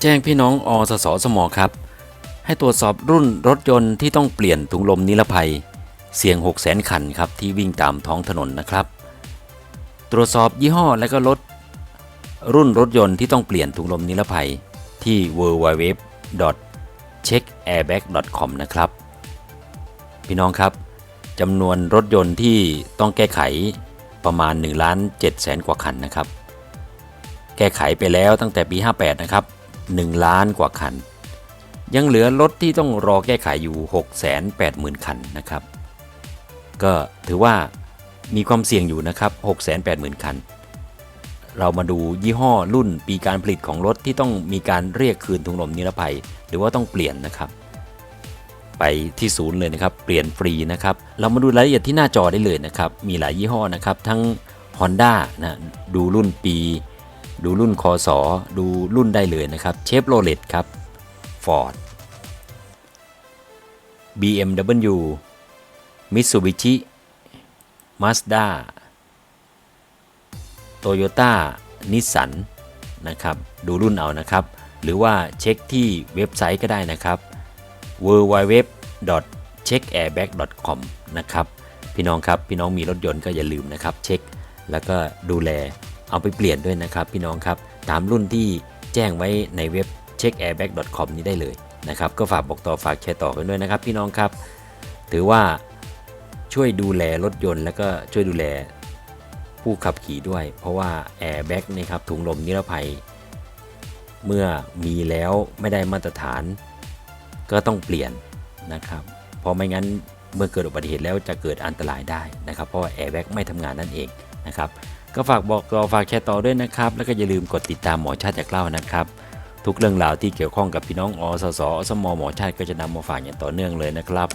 แจ้งพี่น้องอสสสมครับ ให้ตรวจสอบรุ่นรถยนต์ที่ต้องเปลี่ยนถุงลมนิรภัย เสี่ยง 6 0 0 0 0 0คันครับที่วิ่งตามท้องถนนนะครับ ตรวจสอบยี่ห้อและก็รถรุ่นรถยนต์ที่ต้องเปลี่ยนถุงลมนิรภัยที่ www.checkairbag.com นะครับ พี่น้องครับจำนวนรถยนต์ที่ต้องแก้ไขประมาณ1ล้าน7แสนกว่าคันนะครับ แก้ไขไปแล้วตั้งแต่ปี 58 นะครับ 1 ล้านกว่าคัน ยังเหลือรถที่ต้องรอแก้ไขอยู่ 680,000 คันนะครับ ก็ถือว่ามีความเสี่ยงอยู่นะครับ 680,000 คัน เรามาดูยี่ห้อรุ่นปีการผลิตของรถที่ต้องมีการเรียกคืนถุงลมนิรภัย หรือว่าต้องเปลี่ยนนะครับ ไปที่ศูนย์เลยนะครับ เปลี่ยนฟรีนะครับ เรามาดูรายละเอียดที่หน้าจอได้เลยนะครับ มีหลายยี่ห้อนะครับ ทั้ง Honda นะ ดูรุ่นปี ดูรุ่นคอสอดูรุ่นได้เลยนะครับเชฟโรเลตครับ Ford BMW Mitsubishi Mazda Toyota Nissan นะครับ ดูรุ่นเอานะครับ หรือว่าเช็คที่เว็บไซต์ก็ได้นะครับ www.checkairbag.com นะครับ พี่น้องครับ พี่น้องมีรถยนต์ก็อย่าลืมนะครับ เช็ค แล้วก็ดูแล เอาไปเปลี่ยนด้วยนะครับพี่น้องครับ ตามรุ่นที่แจ้งไว้ในเว็บ checkairbag.com นี้ได้เลยนะครับก็ฝากบอกต่อฝากแชร์ต่อกันด้วยนะครับพี่น้องครับ ถือว่าช่วยดูแลรถยนต์ แล้วก็ช่วยดูแลผู้ขับขี่ด้วย เพราะว่าแอร์แบ็กนี่ครับถุงลมนิรภัย เมื่อมีแล้วไม่ได้มาตรฐาน ก็ต้องเปลี่ยนนะครับ เพราะไม่งั้นเมื่อเกิดอุบัติเหตุแล้วจะเกิดอันตรายได้นะครับ เพราะแอร์แบ็กไม่ทำงานนั่นเองนะครับ ก็ฝากบอกต่อฝากแชร์ต่อด้วยนะครับ แล้วก็อย่าลืมกดติดตามหมอชาติจากเล่านะครับ ทุกเรื่องราวที่เกี่ยวข้องกับพี่น้องอสสอสมหมอชาติก็จะนำมาฝากอย่างต่อเนื่องเลยนะครับ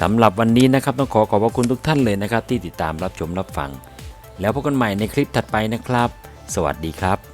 สำหรับวันนี้นะครับต้องขอขอบพระคุณทุกท่านเลยนะครับ ที่ติดตามรับชมรับฟัง แล้วพบกันใหม่ในคลิปถัดไปนะครับ สวัสดีครับ